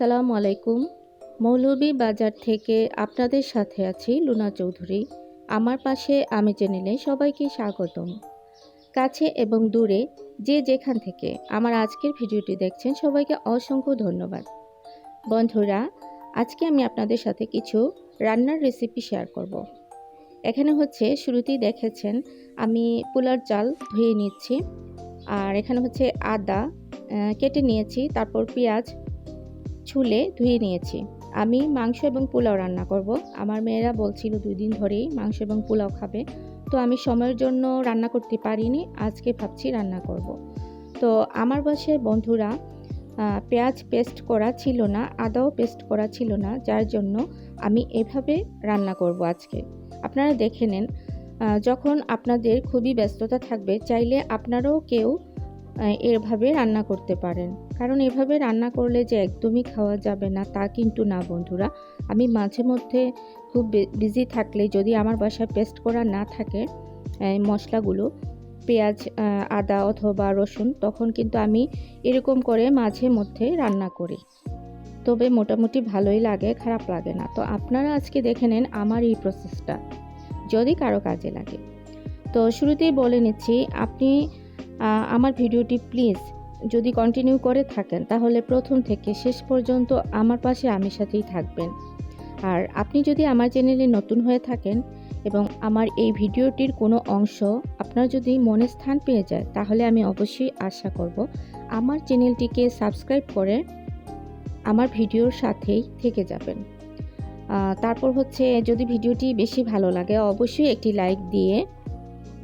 আসসালামু আলাইকুম। মৌলভী বাজার থেকে আপনাদের সাথে আছি লুনা চৌধুরী। আমার পাশে আমি চ্যানেলে সবাইকে স্বাগতম। কাছে এবং দূরে যে যেখান থেকে আমার আজকের ভিডিওটি দেখছেন, সবাইকে অসংখ্য ধন্যবাদ। বন্ধুরা, আজকে আমি আপনাদের সাথে কিছু রান্নার রেসিপি শেয়ার করব। এখানে হচ্ছে শুরুতেই দেখেছেন, আমি পোলার চাল ধুয়ে নিচ্ছি। আর এখানে হচ্ছে আদা কেটে নিয়েছি, তারপর পেঁয়াজ ছুলে ধুয়ে নিয়েছি। আমি মাংস এবং পোলাও রান্না করব। আমার মেয়েরা বলছিল দুই দিন ধরেই মাংস এবং পোলাও খাবে। তো আমি সময়ের জন্য রান্না করতে পারিনি, আজকে ভাবছি রান্না করব। তো আমার বাসায় বন্ধুরা পেঁয়াজ পেস্ট করা ছিল না, আদাও পেস্ট করা ছিল না, যার জন্য আমি এভাবে রান্না করব আজকে। আপনারা দেখে নেন যখন আপনাদের খুবই ব্যস্ততা থাকবে, চাইলে আপনারাও কেউ এভাবে রান্না করতে পারেন। কারণ এভাবে রান্না করলে যে একদমই খাওয়া যাবে না, তা কিন্তু না বন্ধুরা। আমি মাঝে মধ্যে খুব বিজি থাকলে যদি আমার বাসায় পেস্ট করা না থাকে মশলাগুলো, পেঁয়াজ আদা অথবা রসুন, তখন কিন্তু আমি এরকম করে মাঝে মধ্যে রান্না করি। তবে মোটামুটি ভালোই লাগে, খারাপ লাগে না। তো আপনারা আজকে দেখে নেন আমার এই প্রসেসটা যদি কারও কাজে লাগে। তো শুরুতেই বলে নিচ্ছি, আপনি আমার ভিডিওটি প্লিজ যদি কন্টিনিউ করে থাকেন, তাহলে প্রথম থেকে শেষ পর্যন্ত আমার পাশে আমি সাথেই থাকবেন। আর আপনি যদি আমার চ্যানেলে নতুন হয়ে থাকেন এবং আমার এই ভিডিওটির কোনো অংশ আপনার যদি মনে স্থান পেয়ে যায়, তাহলে আমি অবশ্যই আশা করব আমার চ্যানেলটিকে সাবস্ক্রাইব করে আমার ভিডিওর সাথেই থেকে যাবেন। তারপর হচ্ছে যদি ভিডিওটি বেশি ভালো লাগে, অবশ্যই একটি লাইক দিয়ে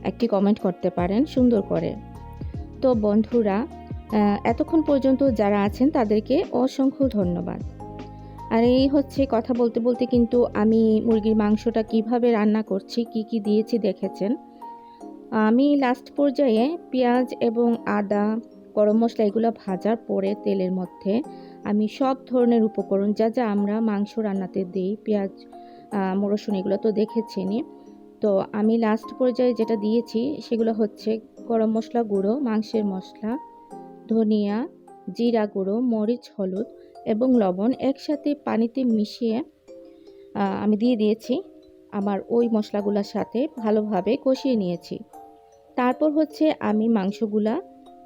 একটি কমেন্ট করতে পারেন সুন্দর করে। তো বন্ধুরা এতক্ষণ পর্যন্ত যারা আছেন তাদেরকে অসংখ্য ধন্যবাদ। আর এই হচ্ছে কথা বলতে বলতে কিন্তু আমি মুরগির মাংসটা কীভাবে রান্না করছি কি কি দিয়েছি দেখেছেন। আমি লাস্ট পর্যায়ে পেঁয়াজ এবং আদা গরম মশলা এগুলো ভাজার পরে তেলের মধ্যে আমি সব ধরনের উপকরণ যা যা আমরা মাংস রান্নাতে দিই পেঁয়াজ আহ, রসুন এগুলো তো দেখেছেনই। তো আমি লাস্ট পর্যায়ে যেটা দিয়েছি সেগুলো হচ্ছে গরম মশলা গুঁড়ো মাংসের মশলা ধনিয়া, জিরা গুঁড়ো, মরিচ, হলুদ এবং লবণ একসাথে পানিতে মিশিয়ে আমি দিয়ে দিয়েছি। আমার ওই মশলাগুলোর সাথে ভালোভাবে কষিয়ে নিয়েছি। তারপর হচ্ছে আমি মাংসগুলা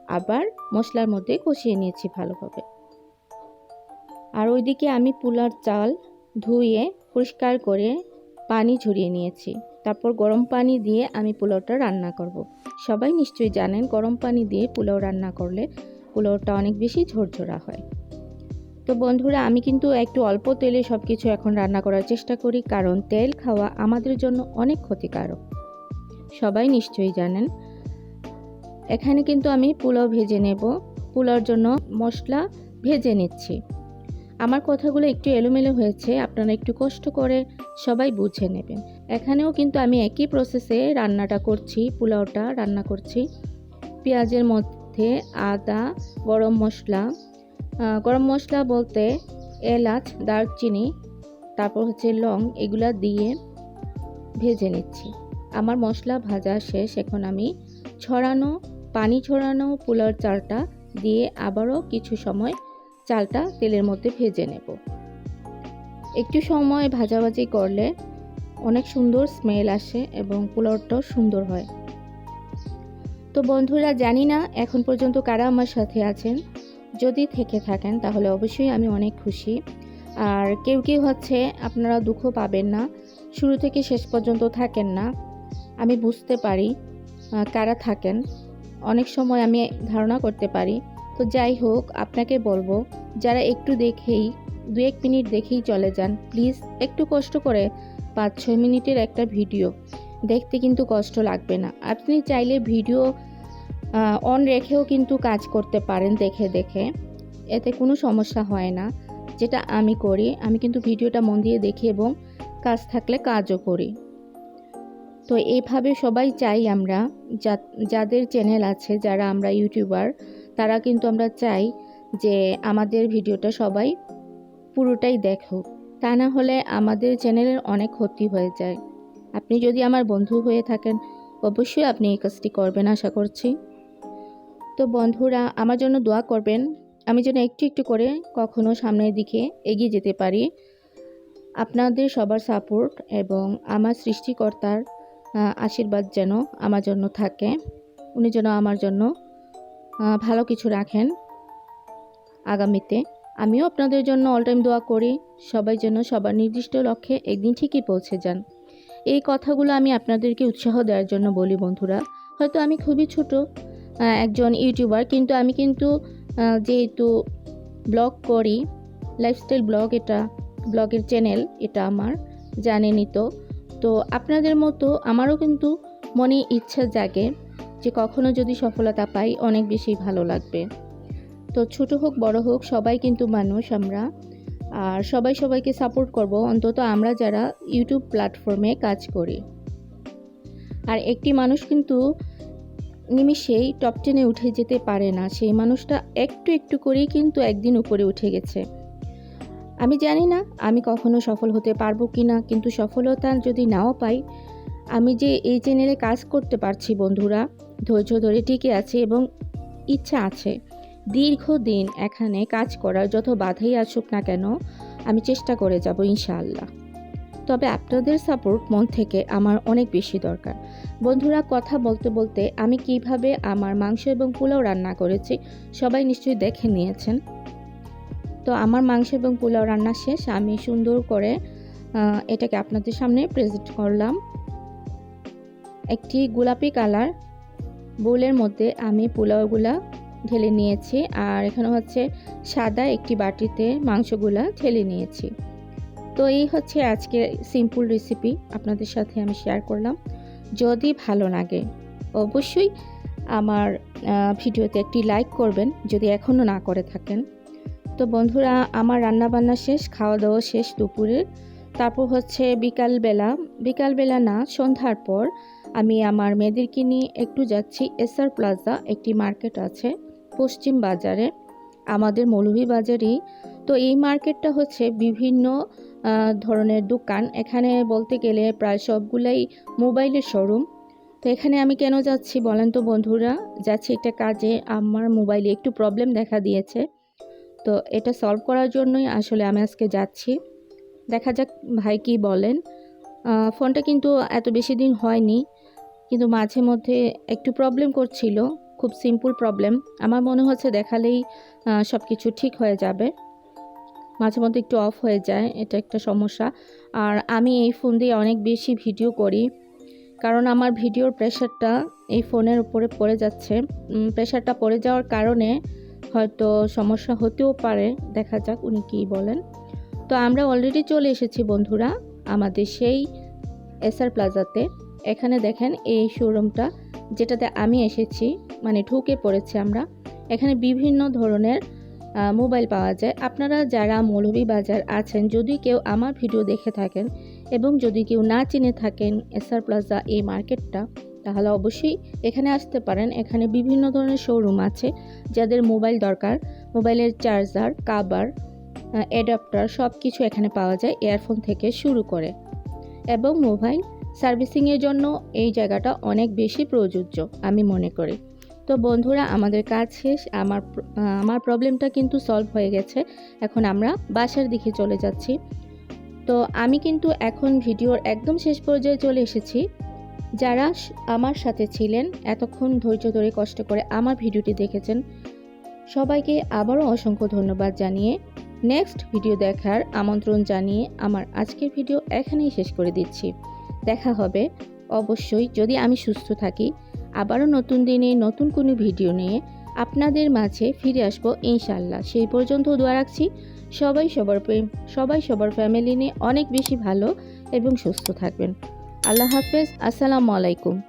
আবার মশলার মধ্যে কষিয়ে নিয়েছি ভালোভাবে। আর ওইদিকে আমি পোলার চাল ধুয়ে পরিষ্কার করে পানি ঝরিয়ে নিয়েছি। তারপর গরম পানি দিয়ে আমি পোলাওটা রান্না করব। সবাই নিশ্চয়ই জানেন, গরম পানি দিয়ে পোলাও রান্না করলে পোলাওটা অনেক বেশি ঝরঝরা হয়। তো বন্ধুরা, আমি কিন্তু একটু অল্প তেলে সব কিছু এখন রান্না করার চেষ্টা করি, কারণ তেল খাওয়া আমাদের জন্য অনেক ক্ষতিকারক। সবাই নিশ্চয়ই জানেন। এখানে কিন্তু আমি পোলাও ভেজে নেব। পোলাওর জন্য মশলা ভেজে নিচ্ছি। আমার কথাগুলো একটু এলোমেলো হয়েছে, আপনারা একটু কষ্ট করে সবাই বুঝে নেবেন এখানেও কিন্তু আমি একই প্রসেসে রান্নাটা করছি, পোলাওটা রান্না করছি। পেঁয়াজের মধ্যে আদা, গরম মশলা গরম মশলা বলতে এলাচ, দারচিনি, তারপর হচ্ছে লং, এগুলা দিয়ে ভেজে নিচ্ছি। আমার মশলা ভাজা শেষ, এখন আমি ছড়ানো, পানি ছড়ানো পোলাওর চালটা দিয়ে আবারও কিছু সময় চালটা তেলের মধ্যে ভেজে নেব। একটু সময় ভাজাভাজি করলে অনেক সুন্দর স্মেল আসে এবং পোলাওটাও সুন্দর হয়। তো বন্ধুরা, জানি না এখন পর্যন্ত কারা আমার সাথে আছেন। যদি থেকে থাকেন, তাহলে অবশ্যই আমি অনেক খুশি। আর কেউ কেউ হচ্ছে, আপনারা দুঃখ পাবেন না। শুরু থেকে শেষ পর্যন্ত থাকেন না। আমি বুঝতে পারি কারা থাকেন। অনেক সময় আমি ধারণা করতে পারি। তো যাই হোক, আপনাকে বলব, যারা একটু দেখেই দু এক মিনিট দেখেই চলে যান। প্লিজ, একটু কষ্ট করে পাঁচ, ছয় মিনিটের একটা ভিডিও। দেখতে কিন্তু কষ্ট লাগবে না। আপনি চাইলে ভিডিও অন রেখেও কিন্তু কাজ করতে পারেন দেখে দেখে। এতে কোনো সমস্যা হয় না। যেটা আমি করি, আমি কিন্তু ভিডিওটা মন দিয়ে দেখি এবং কাজ থাকলে কাজও করি। তো এইভাবে সবাই চাই আমরা যাদের চ্যানেল আছে, যারা আমরা ইউটিউবার তারা কিন্তু আমরা চাই যে আমাদের ভিডিওটা সবাই পুরোটাই দেখুক তা না হলে আমাদের চ্যানেলের অনেক ক্ষতি হয়ে যায়। আপনি যদি আমার বন্ধু হয়ে থাকেন, অবশ্যই আপনি এই কাজটি করবেন আশা করছি। তো বন্ধুরা, আমার জন্য দোয়া করবেন। আমি যেন একটু একটু করে কখনো সামনের দিকে এগিয়ে যেতে পারি। আপনাদের সবার সাপোর্ট এবং আমার সৃষ্টিকর্তার আশীর্বাদ যেন আমার জন্য থাকে। উনি যেন আমার জন্য ভালো কিছু রাখেন আগামীতে। আমিও আপনাদের জন্য অল টাইম দোয়া করি, সবাই যেন সবার নির্দিষ্ট লক্ষ্যে একদিন ঠিকই পৌঁছে যান। এই কথাগুলো আমি আপনাদেরকে উৎসাহ দেওয়ার জন্য বলি বন্ধুরা। হয়তো আমি খুবই ছোট একজন ইউটিউবার, কিন্তু আমি কিন্তু যেহেতু ব্লগ করি লাইফস্টাইল ব্লগ এটা ব্লগের চ্যানেল এটা আমার, জানেনই তো। তো আপনাদের মতো আমারও কিন্তু মনে ইচ্ছা জাগে যে কখনো যদি সফলতা পাই, অনেক বেশি ভালো লাগবে। তো ছোট হোক, বড় হোক, সবাই কিন্তু মানুষ আমরা। আর সবাই সবাইকে সাপোর্ট করব। অন্তত আমরা যারা ইউটিউব প্ল্যাটফর্মে কাজ করি। আর একটি মানুষ কিন্তু নিমিষেই টপ টেনে উঠে যেতে পারে না। সেই মানুষটা একটু একটু করেই কিন্তু একদিন উপরে উঠে গেছে। আমি জানি না আমি কখনো সফল হতে পারব কি না কিন্তু সফলতা যদি নাও পাই, আমি যে এই চ্যানেলে কাজ করতে পারছি বন্ধুরা, ধৈর্য ধরে টিকে আছে এবং ইচ্ছা আছে। দীর্ঘদিন এখানে কাজ করার যত বাধাই আসুক না কেন, আমি চেষ্টা করে যাব ইনশাআল্লাহ। তবে আপনাদের সাপোর্ট মন থেকে আমার অনেক বেশি দরকার। বন্ধুরা, কথা বলতে বলতে আমি কীভাবে আমার মাংস এবং পোলাও রান্না করেছি, সবাই নিশ্চয়ই দেখে নিয়েছেন। তো আমার মাংস এবং পোলাও রান্না শেষ, আমি সুন্দর করে এটাকে আপনাদের সামনে প্রেজেন্ট করলাম। একটি গোলাপি কালার, বোলের মধ্যে আমি পোলাওগুলা ঢেলে নিয়েছি আর এখানে হচ্ছে সাদা একটি বাটিতে মাংসগুলা ঢেলে নিয়েছি। তো এই হচ্ছে আজকে সিম্পল রেসিপি আপনাদের সাথে আমি শেয়ার করলাম। যদি ভালো লাগে, অবশ্যই আমার ভিডিওতে একটি লাইক করবেন যদি এখনও না করে থাকেন। তো বন্ধুরা, আমার রান্না বান্না শেষ খাওয়া দাওয়া শেষ দুপুরের তারপর হচ্ছে বিকালবেলা বিকালবেলা না, সন্ধ্যার পর আমি আমার মেয়েদেরকে নিয়ে একটু যাচ্ছি এসআর প্লাজা একটি মার্কেট আছে। পশ্চিম বাজারে, আমাদের মৌলভী বাজারেই। তো এই মার্কেটটা হচ্ছে বিভিন্ন ধরনের দোকান। এখানে বলতে গেলে প্রায় সবগুলাই মোবাইলের শোরুম। তো এখানে আমি কেন যাচ্ছি বলেন তো বন্ধুরা? যাচ্ছি একটা কাজে, আমার মোবাইলে একটু প্রবলেম দেখা দিয়েছে। তো এটা সলভ করার জন্যই আসলে আমি আজকে যাচ্ছি। দেখা যাক ভাই কি বলেন। ফোনটা কিন্তু এত বেশি দিন হয়নি, কিন্তু মাঝে মধ্যে একটু প্রবলেম করছিল। খুব সিম্পল প্রবলেম আমার মনে হচ্ছে দেখালেই সব কিছু ঠিক হয়ে যাবে। মাঝে মধ্যে একটু অফ হয়ে যায়, এটা একটা সমস্যা। আর আমি এই ফোন দিয়ে অনেক বেশি ভিডিও করি, কারণ আমার ভিডিওর প্রেশারটা এই ফোনের উপরে পড়ে যাচ্ছে। প্রেশারটা পড়ে যাওয়ার কারণে হয়তো সমস্যা হতেও পারে, দেখা যাক উনি কী বলেন। তো আমরা অলরেডি চলে এসেছি বন্ধুরা, আমাদের সেই এসআর প্লাজাতে এখানে দেখেন এই শোরুমটা যেটাতে আমি এসেছি। মানে ঢুকে পড়েছি আমরা। এখানে বিভিন্ন ধরনের মোবাইল পাওয়া যায়। আপনারা যারা মৌলভী বাজার আছেন, যদি কেউ আমার ভিডিও দেখে থাকেন এবং যদি কেউ না চিনে থাকেন এসআর প্লাজা এই মার্কেটটা, তাহলে অবশ্যই এখানে আসতে পারেন। এখানে বিভিন্ন ধরনের শোরুম আছে যাদের মোবাইল দরকার। মোবাইলের চার্জার কাবার অ্যাডাপ্টার সব কিছু এখানে পাওয়া যায় ইয়ারফোন থেকে শুরু করে। এবং মোবাইল সার্ভিসিংয়ের জন্য এই জায়গাটা অনেক বেশি প্রযোজ্য, আমি মনে করি। তো বন্ধুরা, আমাদের কাজ শেষ। আমার আমার প্রবলেমটা কিন্তু সলভ হয়ে গেছে। এখন আমরা বাসার দিকে চলে যাচ্ছি। তো আমি কিন্তু এখন ভিডিওর একদম শেষ পর্যায়ে চলে এসেছি। যারা আমার সাথে ছিলেন, এতক্ষণ ধৈর্য ধরে কষ্ট করে আমার ভিডিওটি দেখেছেন, সবাইকে আবারও অসংখ্য ধন্যবাদ জানিয়ে নেক্সট ভিডিও দেখার আমন্ত্রণ জানিয়ে আমার আজকের ভিডিও এখানেই শেষ করে দিচ্ছি। দেখা হবে। অবশ্যই যদি আমি সুস্থ থাকি আবারও নতুন দিনে নতুন কোনো ভিডিও নিয়ে আপনাদের মাঝে ফিরে আসব ইনশাল্লাহ সেই পর্যন্ত দোয়া রাখছি। সবাই সবার সবাই সবার ফ্যামিলি নিয়ে অনেক বেশি ভালো এবং সুস্থ থাকবেন। আল্লাহ হাফেজ। আসসালামু আলাইকুম।